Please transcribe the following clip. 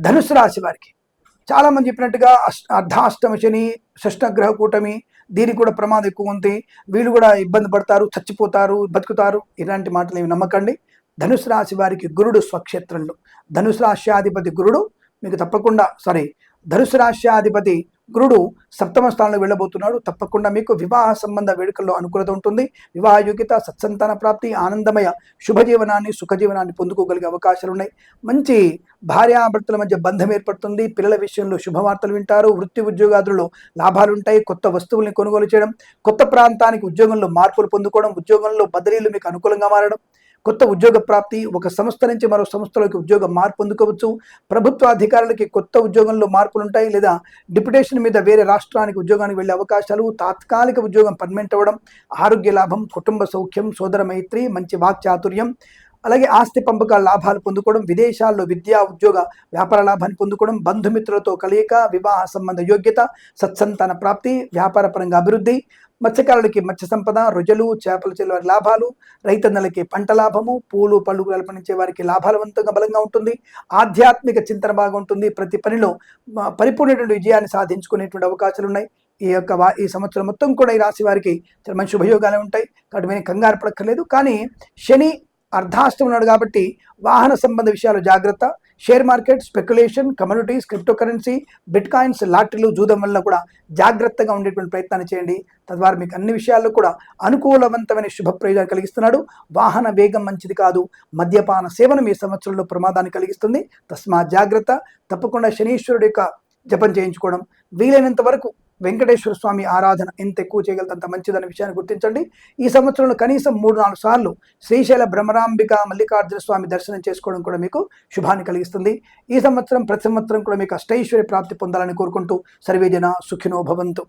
ధనుసు రాశి వారికి. చాలామంది చెప్పినట్టుగా అష్- అర్ధాష్టమ శని షష్టగ్రహ కూటమి దీనికి కూడా ప్రమాదం ఎక్కువ ఉంది. వీళ్ళు కూడా ఇబ్బంది పడతారు చచ్చిపోతారు బతుకుతారు ఇలాంటి మాటలు ఏమి నమ్మకండి. ధనుసు రాశి వారికి గురుడు స్వక్షేత్రంలో. ధనుసు రాశ్యాధిపతి గురుడు మీకు తప్పకుండా సారీ ధనుసు రాశ్యాధిపతి గురుడు సప్తమ స్థానంలో వెళ్ళబోతున్నాడు. తప్పకుండా మీకు వివాహ సంబంధ వేడుకల్లో అనుకూలత ఉంటుంది. వివాహ యోగ్యత సత్సంతాన ప్రాప్తి ఆనందమయ శుభజీవనాన్ని సుఖజీవనాన్ని పొందుకోగలిగే అవకాశాలు ఉన్నాయి మంచి భార్యాభర్తల మధ్య బంధం ఏర్పడుతుంది. పిల్లల విషయంలో శుభవార్తలు వింటారు. వృత్తి ఉద్యోగాదులలో లాభాలు ఉంటాయి కొత్త వస్తువుల్ని కొనుగోలు చేయడం కొత్త ప్రాంతానికి ఉద్యోగంలో మార్పులు పొందుకోవడం ఉద్యోగంలో బదిలీలు మీకు అనుకూలంగా మారడం కొత్త ఉద్యోగ ప్రాప్తి ఒక సంస్థ నుంచి మరో సంస్థలోకి ఉద్యోగం మార్పు పొందుకోవచ్చు ప్రభుత్వ అధికారులకి కొత్త ఉద్యోగంలో మార్పులు ఉంటాయి లేదా డిప్యుటేషన్ మీద వేరే రాష్ట్రానికి ఉద్యోగానికి వెళ్ళే అవకాశాలు తాత్కాలిక ఉద్యోగం పర్మనెంట్ అవ్వడం ఆరోగ్య లాభం కుటుంబ సౌఖ్యం సోదర మైత్రి మంచి వాక్చాతుర్యం అలాగే ఆస్తి పంపకాల లాభాలు పొందుకోవడం విదేశాల్లో విద్యా ఉద్యోగ వ్యాపార లాభాన్ని పొందుకోవడం బంధుమిత్రులతో కలయిక వివాహ సంబంధ యోగ్యత సత్సంతాన ప్రాప్తి వ్యాపార పరంగా అభివృద్ధి మత్స్యకారులకి మత్స్య సంపద రొజలు చేపలు చెల్లు లాభాలు రైతన్నలకి పంట లాభము పూలు పళ్ళు కల్పనించే వారికి లాభాలవంతంగా బలంగా ఉంటుంది. ఆధ్యాత్మిక చింతన బాగా ఉంటుంది. ప్రతి పనిలో పరిపూర్ణటువంటి విజయాన్ని సాధించుకునేటువంటి అవకాశాలు ఉన్నాయి. ఈ యొక్క వా- ఈ సంవత్సరం మొత్తం కూడా ఈ రాశి వారికి చాలా మంచి శుభయోగాలు ఉంటాయి. కాబట్టి మేము కంగారు పడక్కర్లేదు. కానీ శని అర్ధాష్టం ఉన్నాడు కాబట్టి వాహన సంబంధ విషయాలు జాగ్రత్త. Share market speculation communities crypto currency bitcoins లాటరీలు జూదం వల్ల కూడా జాగ్రత్తగా ఉండేటువంటి ప్రయత్నాన్ని చేయండి. తద్వారా మీకు అన్ని విషయాల్లో కూడా అనుకూలవంతమైన శుభ ప్రయోజనాలు కలిగిస్తున్నాడు. వాహన వేగం మంచిది కాదు. మద్యపాన సేవనం ఈ సంవత్సరంలో ప్రమాదాన్ని కలిగిస్తుంది. తస్మా జాగ్రత్త. తప్పకుండా శనీశ్వరుడు యొక్క జపం చేయించుకోవడం వీలైనంత వరకు వెంకటేశ్వర స్వామి ఆరాధన ఎంత ఎక్కువ చేయగలితే అంత మంచిదన్న విషయాన్ని గుర్తించండి. ఈ సంవత్సరంలో కనీసం మూడు నాలుగు సార్లు శ్రీశైల భ్రమరాంబిక మల్లికార్జున స్వామి దర్శనం చేసుకోవడం కూడా మీకు శుభాన్ని కలిగిస్తుంది. ఈ సంవత్సరం ప్రతి సంవత్సరం కూడా మీకు అష్టైశ్వర్య ప్రాప్తి పొందాలని కోరుకుంటూ సర్వేజన సుఖినో భవంతు.